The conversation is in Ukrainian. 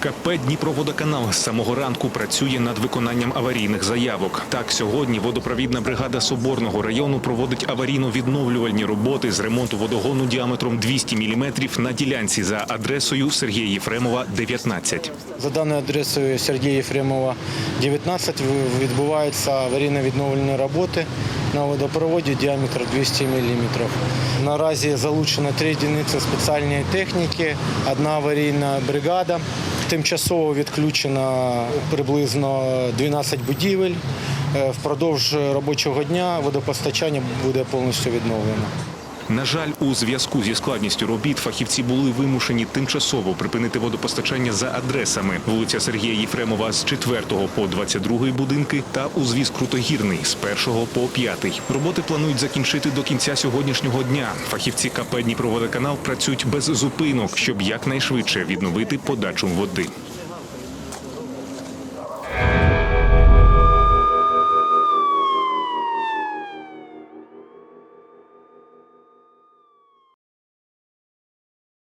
КП Дніпроводоканал з самого ранку працює над виконанням аварійних заявок. Так, сьогодні водопровідна бригада Соборного району проводить аварійно-відновлювальні роботи з ремонту водогону діаметром 200 мм на ділянці за адресою Сергія Єфремова, 19. За даною адресою Сергія Єфремова, 19, відбуваються аварійно-відновлені роботи на водопроводі діаметр 200 мм. Наразі залучено три одиниці спеціальної техніки, одна аварійна бригада. Тимчасово відключено приблизно 12 будівель. Е, Впродовж робочого дня водопостачання буде повністю відновлено. На жаль, у зв'язку зі складністю робіт фахівці були вимушені тимчасово припинити водопостачання за адресами вулиця Сергія Єфремова з 4 по 22 будинки та узвіз Крутогірний з 1 по 5. Роботи планують закінчити до кінця сьогоднішнього дня. Фахівці КП Дніпроводоканал працюють без зупинок, щоб якнайшвидше відновити подачу води.